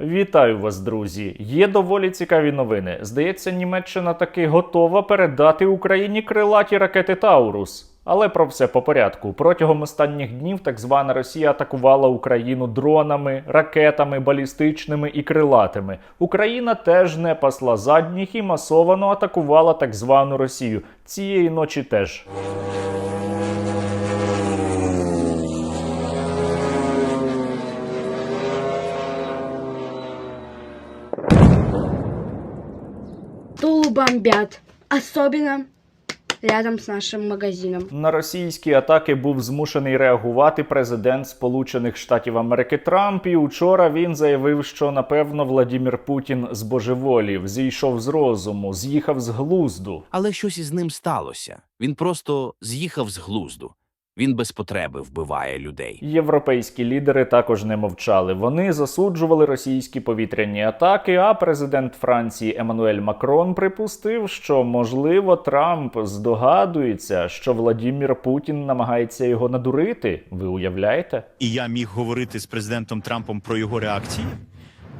Вітаю вас, друзі! Є доволі цікаві новини. Здається, Німеччина таки готова передати Україні крилаті ракети Таурус. Але про все по порядку. Протягом останніх днів так звана Росія атакувала Україну дронами, ракетами, балістичними і крилатими. Україна теж не пасла задніх і масовано атакувала так звану Росію. Цієї ночі теж. Бомбят. Особенно рядом з нашим магазином. На російські атаки був змушений реагувати президент Сполучених Штатів Америки Трамп. І учора він заявив, що напевно Владімір Путін збожеволів, зійшов з розуму, з'їхав з глузду. Але щось із ним сталося. Він просто з'їхав з глузду. Він без потреби вбиває людей. Європейські лідери також не мовчали. Вони засуджували російські повітряні атаки. А президент Франції Еммануель Макрон припустив, що можливо Трамп здогадується, що Владімір Путін намагається його надурити. Ви уявляєте? і я міг говорити з президентом Трампом про його реакції.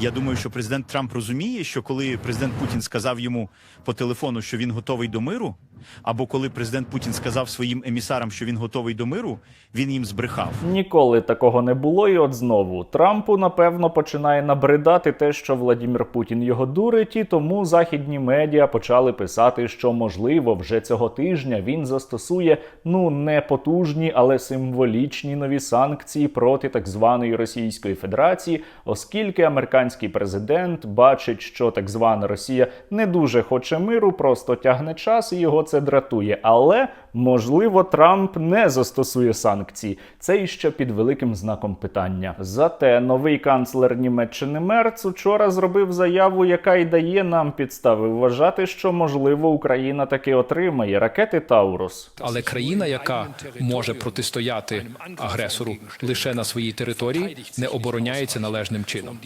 Я думаю, що президент Трамп розуміє, що коли президент Путін сказав йому по телефону, що він готовий до миру, або коли президент Путін сказав своїм емісарам, що він готовий до миру, він їм збрехав. Ніколи такого не було, і от знову Трампу напевно починає набридати те, що Владімір Путін його дурить, і тому західні медіа почали писати, що можливо вже цього тижня він застосує ну не потужні, але символічні нові санкції проти так званої Російської Федерації, оскільки американський президент бачить, що так звана Росія не дуже хоче миру, просто тягне час і його це дратує. Але можливо Трамп не застосує санкції. Це іще під великим знаком питання. Зате новий канцлер Німеччини Мерц учора зробив заяву, яка й дає нам підстави вважати, що можливо Україна таки отримає ракети Таурус. Але країна, яка може протистояти агресору лише на своїй території, не обороняється належним чином.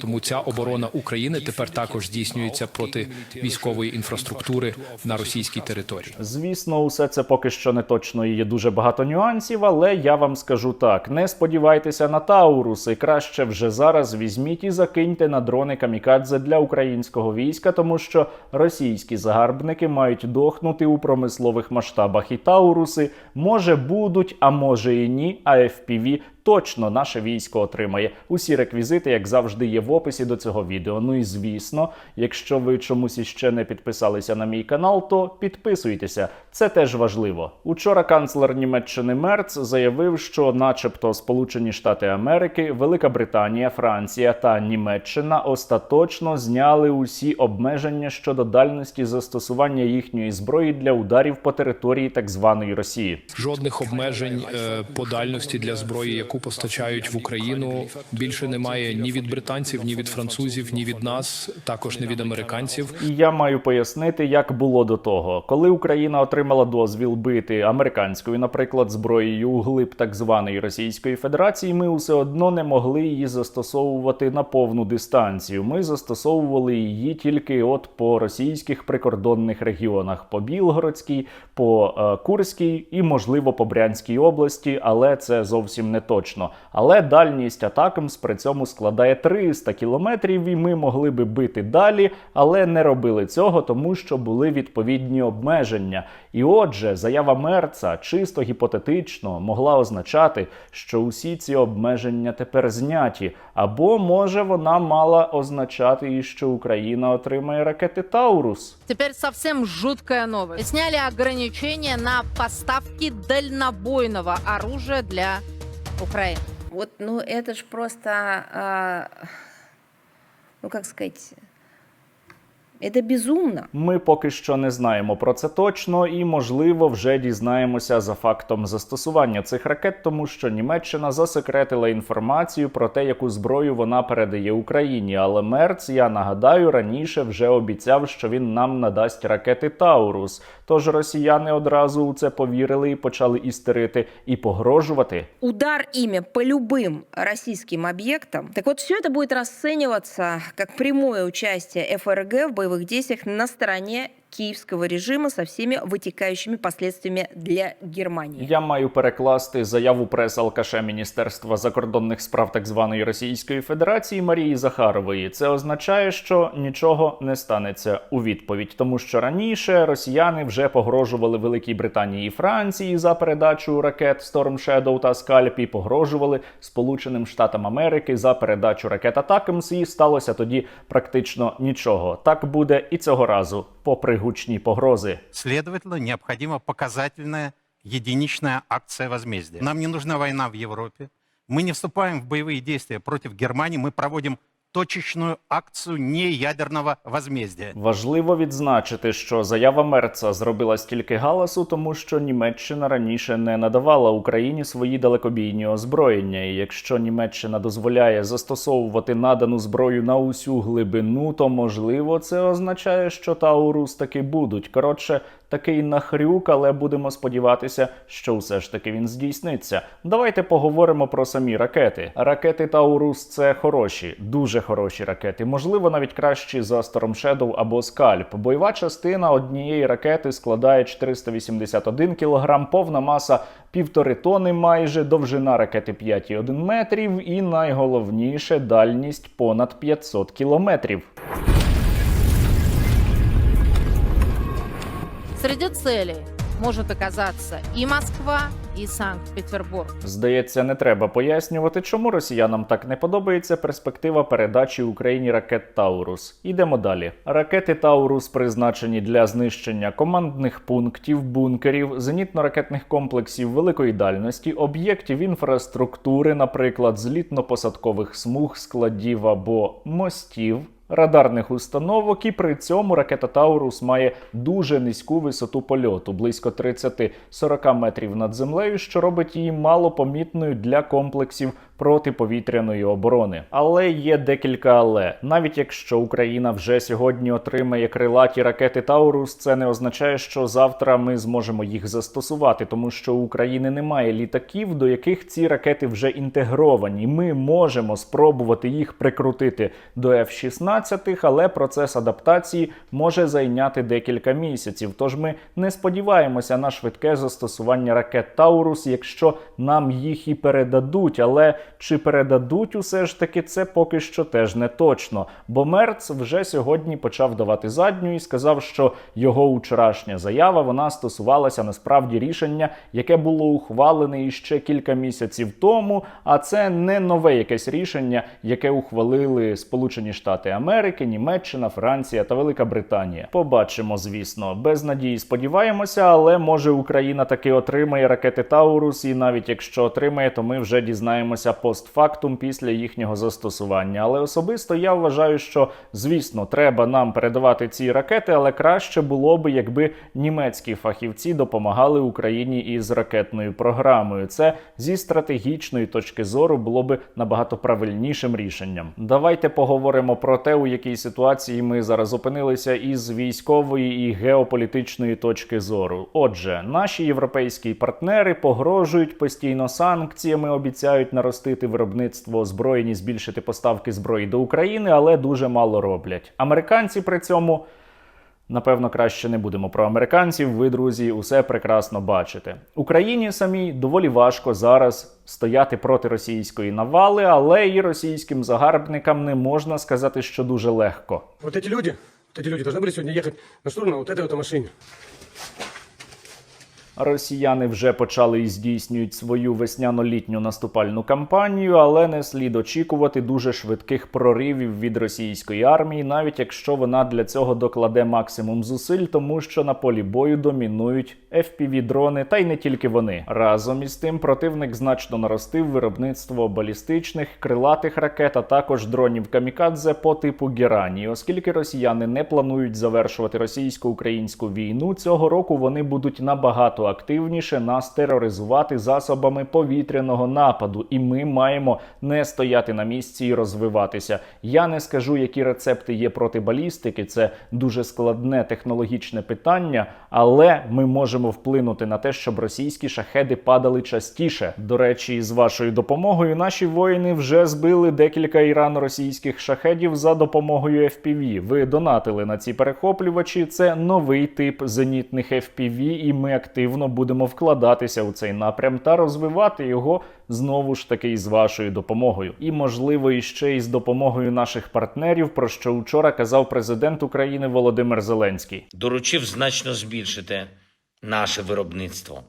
Тому ця оборона України тепер також здійснюється проти військової інфраструктури на російській території. Звісно, усе це поки що не точно і є дуже багато нюансів, але я вам скажу так: не сподівайтеся на Тауруси. Краще вже зараз візьміть і закиньте на дрони камікадзе для українського війська, тому що російські загарбники мають дохнути у промислових масштабах. І Тауруси може будуть, а може і ні. А FPV точно наше військо отримає. Усі реквізити, як завжди, є в описі до цього відео. Ну і звісно, якщо ви чомусь іще не підписалися на мій канал, то підписуйтеся. Це теж важливо. Учора канцлер Німеччини Мерц заявив, що, начебто, Сполучені Штати Америки, Велика Британія, Франція та Німеччина остаточно зняли усі обмеження щодо дальності застосування їхньої зброї для ударів по території так званої Росії. Жодних обмежень е, по дальності для зброї, яку постачають в Україну, більше немає ні від британців, ні від французів, ні від нас, також не від американців. І я маю пояснити, як було до того, коли Україна отримала дозвіл бити американською, наприклад, зброєю у глиб так званої Російської Федерації, ми усе одно не могли її застосовувати на повну дистанцію. Ми застосовували її тільки от по російських прикордонних регіонах, по Білгородській, по е, Курській і, можливо, по Брянській області, але це зовсім не точно. Але дальність атакамс при цьому складає 300 кілометрів, і ми могли би бити далі, але не робили цього, тому що були відповідні обмеження. І отже, заява Мерца чисто гіпотетично могла означати, що усі ці обмеження тепер зняті. Або може вона мала означати і що Україна отримає ракети Таурус. Теперь совсем жуткая новость. Сняли ограничения на поставки дальнобойного оружия для Украины. Вот, ну это ж просто, а, ну как сказать, это безумно. Ми поки що не знаємо про це точно, і можливо вже дізнаємося за фактом застосування цих ракет, тому що Німеччина засекретила інформацію про те, яку зброю вона передає Україні. Але Мерц, я нагадаю, раніше вже обіцяв, що він нам надасть ракети Таурус. Тож росіяни одразу у це повірили і почали істерити і погрожувати. Удар ими по любым российским объектам. Так вот, все это будет расцениваться как прямое участие ФРГ в боевых действиях на стороне киевского режима со всеми вытекающими последствиями для Германии. Я маю перекласти заяву прес-алкаша Міністерства закордонних справ так званої Російської Федерації Марії Захарової. Це означає, що нічого не станеться у відповідь, тому що раніше росіяни вже погрожували Великій Британії і Франції за передачу ракет Storm Shadow та Scalp і погрожували Сполученим Штатам Америки за передачу ракет Атакамс, і сталося тоді практично нічого. Так буде і цього разу, попри гучні погрози. Следовательно, необходима показательная единичная акция возмездия. Нам не нужна война в Европе. Мы не вступаем в боевые действия против Германии. Мы проводим точечную акцию неядерного возмездия. Важливо відзначити, що заява Мерца зробила стільки галасу, тому що Німеччина раніше не надавала Україні свої далекобійні озброєння. І якщо Німеччина дозволяє застосовувати надану зброю на усю глибину, то можливо це означає, що Таурус таки будуть. Коротше, такий нахрюк, але будемо сподіватися, що все ж таки він здійсниться. Давайте поговоримо про самі ракети. Ракети Таурус це хороші, дуже хороші ракети. Можливо, навіть кращі за Storm Shadow або Скальп. Бойова частина однієї ракети складає 481 кг, повна маса півтори тони майже, довжина ракети 5,1 метрів і найголовніше дальність понад 500 кілометрів. Среди целей может оказаться и Москва, и Санкт-Петербург. Здається, не треба пояснювати, чому росіянам так не подобається перспектива передачі Україні ракет Таурус. Ідемо далі. Ракети Таурус призначені для знищення командних пунктів, бункерів, зенітно-ракетних комплексів великої дальності, об'єктів інфраструктури, наприклад, злітно-посадкових смуг, складів або мостів. Радарних установок, і при цьому ракета Таурус має дуже низьку висоту польоту, близько 30-40 метрів над землею, що робить її малопомітною для комплексів протиповітряної оборони. Але є декілька але. Навіть якщо Україна вже сьогодні отримає крилаті ракети Таурус, це не означає, що завтра ми зможемо їх застосувати, тому що у України немає літаків, до яких ці ракети вже інтегровані. Ми можемо спробувати їх прикрутити до F-16, але процес адаптації може зайняти декілька місяців. Тож ми не сподіваємося на швидке застосування ракет Таурус, якщо нам їх і передадуть. Але чи передадуть усе ж таки це поки що теж не точно. Бо Мерц вже сьогодні почав давати задню і сказав, що його вчорашня заява вона стосувалася насправді рішення, яке було ухвалене іще кілька місяців тому. А це не нове якесь рішення, яке ухвалили Сполучені Штати Америки, Німеччина, Франція та Велика Британія. Побачимо, звісно, без надії сподіваємося, але може Україна таки отримає ракети Таурус, і навіть якщо отримає, то ми вже дізнаємося постфактум після їхнього застосування. Але особисто я вважаю, що звісно треба нам передавати ці ракети, але краще було би, якби німецькі фахівці допомагали Україні із ракетною програмою. Це зі стратегічної точки зору було би набагато правильнішим рішенням. Давайте поговоримо про те, у якій ситуації ми зараз опинилися із військової і геополітичної точки зору. Отже, наші європейські партнери погрожують постійно санкціями, обіцяють наростити виробництво озброєнь, збільшити поставки зброї до України, але дуже мало роблять. Американці при цьому. Напевно, краще не будемо про американців. Ви, друзі, усе прекрасно бачите. Україні самій доволі важко зараз стояти проти російської навали, але і російським загарбникам не можна сказати, що дуже легко. Вот эти люди, вот эти люди должны были сегодня ехать на штурм на вот этой вот машине. Росіяни вже почали і здійснюють свою весняно-літню наступальну кампанію, але не слід очікувати дуже швидких проривів від російської армії, навіть якщо вона для цього докладе максимум зусиль, тому що на полі бою домінують FPV-дрони, та й не тільки вони. Разом із тим противник значно наростив виробництво балістичних крилатих ракет, а також дронів камікадзе по типу Герані. Оскільки росіяни не планують завершувати російсько-українську війну, цього року вони будуть набагато активніше нас тероризувати засобами повітряного нападу, і ми маємо не стояти на місці і розвиватися. Я не скажу, які рецепти є проти балістики. Це дуже складне технологічне питання, але ми можемо вплинути на те, щоб російські шахеди падали частіше. До речі, з вашою допомогою наші воїни вже збили декілька ірано-російських шахедів за допомогою FPV. Ви донатили на ці перехоплювачі. Це новий тип зенітних FPV, і ми активно будемо вкладатися у цей напрям та розвивати його знову ж таки з вашою допомогою. І можливо, іще із допомогою наших партнерів, про що вчора казав президент України Володимир Зеленський. доручив значно збільшити наше виробництво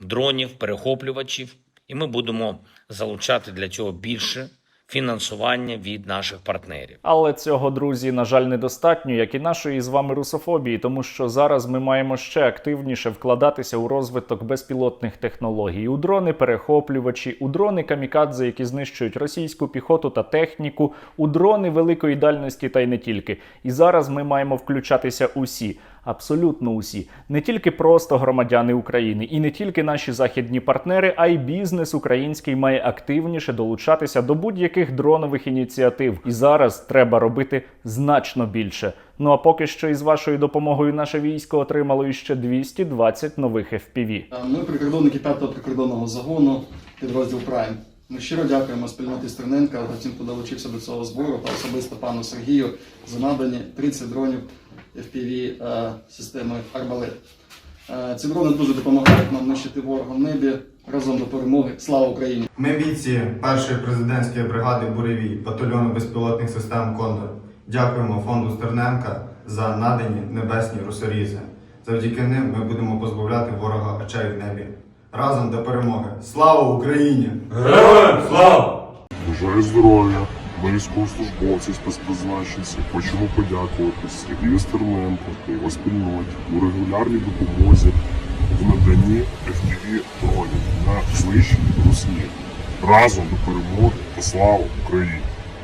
дронів, перехоплювачів, і ми будемо залучати для цього більше фінансування від наших партнерів. Але цього, друзі, на жаль, недостатньо, як і нашої з вами русофобії, тому що зараз ми маємо ще активніше вкладатися у розвиток безпілотних технологій, у дрони перехоплювачі, у дрони камікадзе, які знищують російську піхоту та техніку, у дрони великої дальності та й не тільки. І зараз ми маємо включатися усі. Абсолютно усі, не тільки просто громадяни України, і не тільки наші західні партнери, а й бізнес український має активніше долучатися до будь-яких дронових ініціатив. І зараз треба робити значно більше. Ну а поки що із вашою допомогою наше військо отримало іще 220 нових FPV. Ми прикордонники 5-го прикордонного загону, підрозділ Прайм. Ми щиро дякуємо спільноті Стерненка хто долучився до цього збору та особисто пану Сергію за надані 30 дронів FPV е, системи Арбалет. Е, Ці дрони дуже допомагають нам нищити ворога в небі разом до перемоги. Слава Україні! Ми бійці першої президентської бригади Буревій, батальйону безпілотних систем Кондор. Дякуємо фонду Стерненка за надані небесні русорізи. Завдяки ним ми будемо позбавляти ворога очей в небі. Разом до перемоги. Слава Україні! Героям слава! Бажаю здоров'я. Ми військовослужбовці, спецпризначенці, хочемо подякувати Сергію Стерненко та його спільноті у регулярній допомозі в наданні FPV дронів на знищенні русні. Разом до перемоги та слава Україні!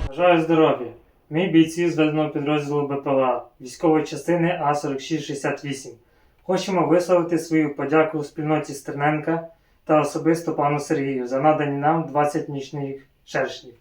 Бажаю здоров'я. Ми бійці зведеного підрозділу БПЛА військової частини А4668. Хочемо висловити свою подяку спільноті Стерненка та особисто пану Сергію за надані нам 20 нічних шершнів,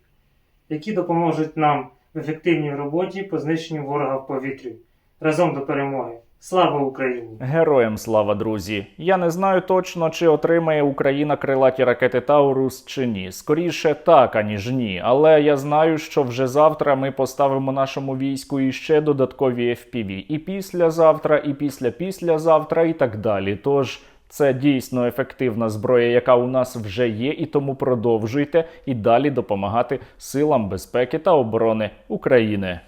які допоможуть нам в ефективній роботі по знищенню ворога в повітрі. Разом до перемоги. Слава Україні! Героям слава, друзі! Я не знаю точно, чи отримає Україна крилаті ракети Таурус чи ні. Скоріше так, аніж ні. Але я знаю, що вже завтра ми поставимо нашому війську іще додаткові FPV. І післязавтра, і після післязавтра, і так далі. Тож. Це дійсно ефективна зброя, яка у нас вже є, і тому продовжуйте і далі допомагати силам безпеки та оборони України.